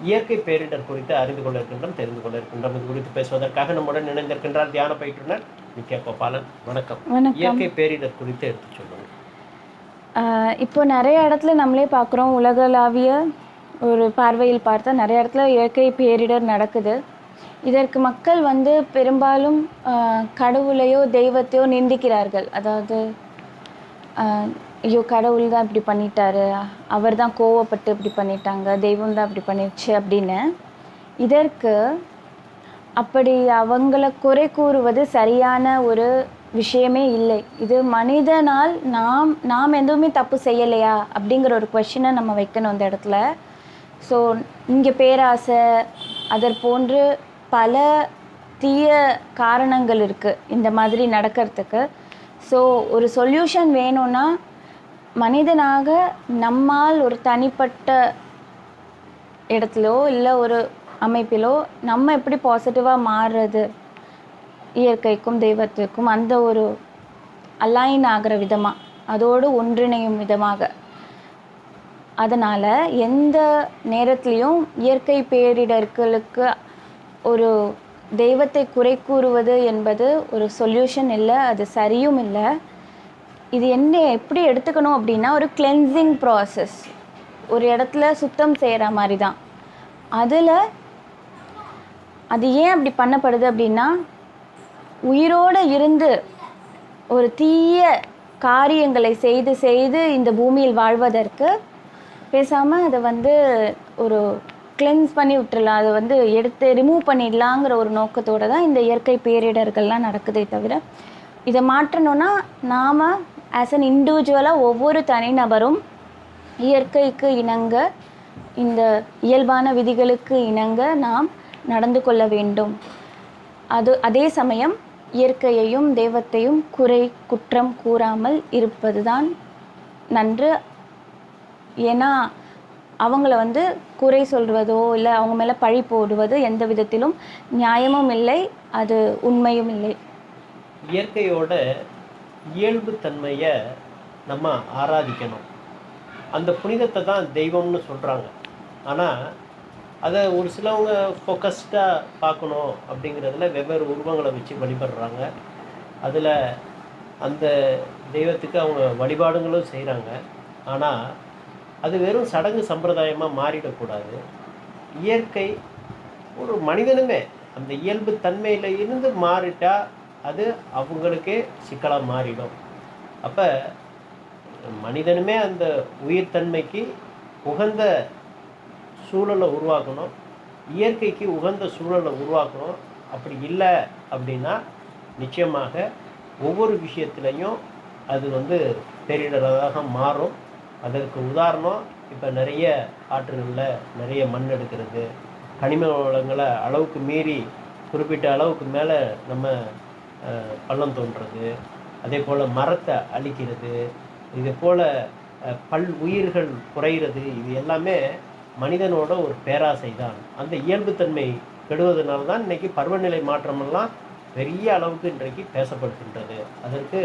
இயற்கை பேரிடர் குறித்து அறிந்து கொள்ள இருக்கின்றோம் தெரிந்து கொள்ள இருக்கின்றோம் இது குறித்து பேசுவதற்காக நம்முடன் இணைந்திருக்கின்றார் தியான பயிற்றுனர் நித்யா கோபாலன். வணக்கம். இயற்கை பேரிடர் குறித்து எடுத்து சொல்லுங்க ஆஹ் இப்போ நிறைய இடத்துல நம்மளே பார்க்குறோம் உலகளாவிய ஒரு பார்வையில் பார்த்தா நிறைய இடத்துல இயற்கை பேரிடர் நடக்குது. இதற்கு மக்கள் வந்து பெரும்பாலும் கடவுளையோ தெய்வத்தையோ நிந்திக்கிறார்கள். அதாவது ஐயோ கடவுள் தான் இப்படி பண்ணிட்டாரு. அவர் தான் கோவப்பட்டு இப்படி பண்ணிட்டாங்க. தெய்வம் தான் இப்படி பண்ணிடுச்சு அப்படின்னு. இதற்கு அப்படி அவங்கள குறை கூறுவது சரியான ஒரு விஷயமே இல்லை. இது மனிதனால் நாம் நாம் எதுவுமே தப்பு செய்யலையா? அப்படிங்கிற ஒரு கொஷினை நம்ம வைக்கணும் அந்த இடத்துல. ஸோ இங்கே பேராசை அதற் போன்று பல தீய காரணங்கள் இருக்குது இந்த மாதிரி நடக்கிறதுக்கு. ஸோ ஒரு சொல்யூஷன் வேணும்னா மனிதனாக நம்மால் ஒரு தனிப்பட்ட இடத்துலையோ இல்லை ஒரு அமைப்பிலோ நம்ம எப்படி பாசிட்டிவாக மாறுறது? இயற்கைக்கும் தெய்வத்திற்கும் அந்த ஒரு அலைன் ஆகிற விதமாக அதோடு ஒன்றிணையும் விதமாக. அதனால் எந்த நேரத்துலையும் இயற்கை பேரிடர்களுக்கு ஒரு தெய்வத்தை குறை கூறுவது என்பது ஒரு சொல்யூஷன் இல்லை அது சரியும் இல்லை. இது என்ன எப்படி எடுத்துக்கணும் அப்படின்னா ஒரு கிளென்சிங் ப்ராசஸ் ஒரு இடத்துல சுத்தம் செய்கிற மாதிரி தான் அதில் அது ஏன் அப்படி பண்ணப்படுது அப்படின்னா உயிரோடு இருந்து ஒரு தீய காரியங்களை செய்து செய்து இந்த பூமியில் வாழ்வதற்கு பேசாமல் அதை வந்து ஒரு கிளென்ஸ் பண்ணி விட்டுறலாம். அதை வந்து எடுத்து ரிமூவ் பண்ணிடலாங்கிற ஒரு நோக்கத்தோடு தான் இந்த இயற்கை பேரிடர்கள்லாம் நடக்குதே தவிர இதை மாற்றணும்னா நாம் ஆஸ் அன் இண்டிவிஜுவலாக ஒவ்வொரு தனிநபரும் இயற்கைக்கு இணங்க இந்த இயல்பான விதிகளுக்கு இணங்க நாம் நடந்து கொள்ள வேண்டும். அது அதே சமயம் இயற்கையையும் தெய்வத்தையும் குறை குற்றம் கூறாமல் இருப்பதுதான் நன்று. ஏன்னா அவங்கள வந்து குறை சொல்வதோ இல்லை அவங்க மேலே பழி போடுவது எந்த விதத்திலும் நியாயமும் இல்லை அது உண்மையும் இல்லை. இயற்கையோட இயல்பு தன்மையை நம்ம ஆராதிக்கணும். அந்த புனிதத்தை தான் தெய்வம்னு சொல்கிறாங்க ஆனால் அதை ஒரு சிலவங்க ஃபோக்கஸ்டாக பார்க்கணும் அப்படிங்கிறதுல வெவ்வேறு உருவங்களை வச்சு வழிபடுறாங்க. அதில் அந்த தெய்வத்துக்கு அவங்க வழிபாடுங்களும் செய்கிறாங்க ஆனால் அது வெறும் சடங்கு சம்பிரதாயமாக மாறிடக்கூடாது. இயற்கை ஒரு மனிதனுமே அந்த இயல்பு தன்மையில் இருந்து மாறிட்டால் அது அவங்களுக்கே சிக்கலாக மாறிடும். அப்போ மனிதனுமே அந்த உயிர்த்தன்மைக்கு உகந்த சூழலை உருவாக்கணும். இயற்கைக்கு உகந்த சூழலை உருவாக்கணும். அப்படி இல்லை அப்படின்னா நிச்சயமாக ஒவ்வொரு விஷயத்துலையும் அது வந்து பேரிடராக மாறும். அதற்கு உதாரணம் இப்போ நிறைய ஆற்றுகளில் நிறைய மண் எடுக்கிறது. கனிம வளங்களை அளவுக்கு மீறி குறிப்பிட்ட அளவுக்கு மேலே நம்ம பள்ளம் தோன்றது அதே போல் மரத்தை அழிக்கிறது இதே போல் பல் உயிர்கள் குறையிறது இது எல்லாமே மனிதனோட ஒரு பேராசை தான் அந்த இயல்புத்தன்மை கெடுவதனால தான் இன்றைக்கி பருவநிலை மாற்றமெல்லாம் பெரிய அளவுக்கு இன்றைக்கு பேசப்படுகின்றது. அதற்கு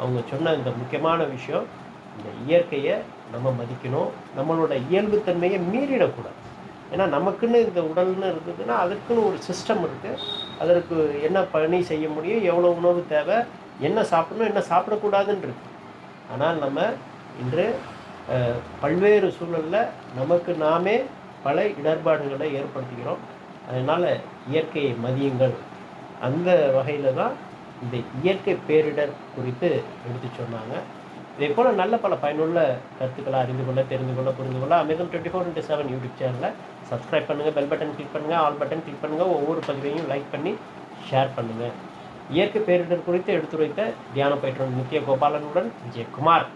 அவங்க சொன்ன இந்த முக்கியமான விஷயம் இந்த இயற்கையை நம்ம மதிக்கணும் நம்மளோட இயல்புத்தன்மையை மீறிடக்கூடாது. ஏன்னா நமக்குன்னு இந்த உடல்னு இருக்குதுன்னா அதுக்குன்னு ஒரு சிஸ்டம் இருக்குது அதற்கு என்ன பணி செய்ய முடியும் எவ்வளோ உணவு தேவை என்ன சாப்பிடணும் என்ன சாப்பிடக்கூடாதுன்னு இருக்குது ஆனால் நம்ம இன்று பல்வேறு சூழலில் நமக்கு நாமே பல இடர்பாடுகளை ஏற்படுத்திக்கிறோம் அதனால் இயற்கையை மதியுங்கள். அந்த வகையில் தான் இந்த இயற்கை பேரிடர் குறித்து எடுத்து சொன்னாங்க. இதே போல் நல்ல பல பயனுள்ள கருத்துக்களை அறிந்து கொள்ள தெரிந்து கொள்ள புரிந்து கொள்ள Amazon twenty four into seven YouTube சேனலை சப்ஸ்கிரைப் பண்ணுங்கள் பெல் பட்டன் கிளிக் பண்ணுங்கள் ஆல் பட்டன் கிளிக் பண்ணுங்கள் ஒவ்வொரு பதிவையும் லைக் பண்ணி ஷேர் பண்ணுங்கள் இயற்கை பேரிடர் குறித்து எடுத்துரைத்த தியான பயிற்றுனர் நித்ய கோபாலனுடன் விஜயகுமார்.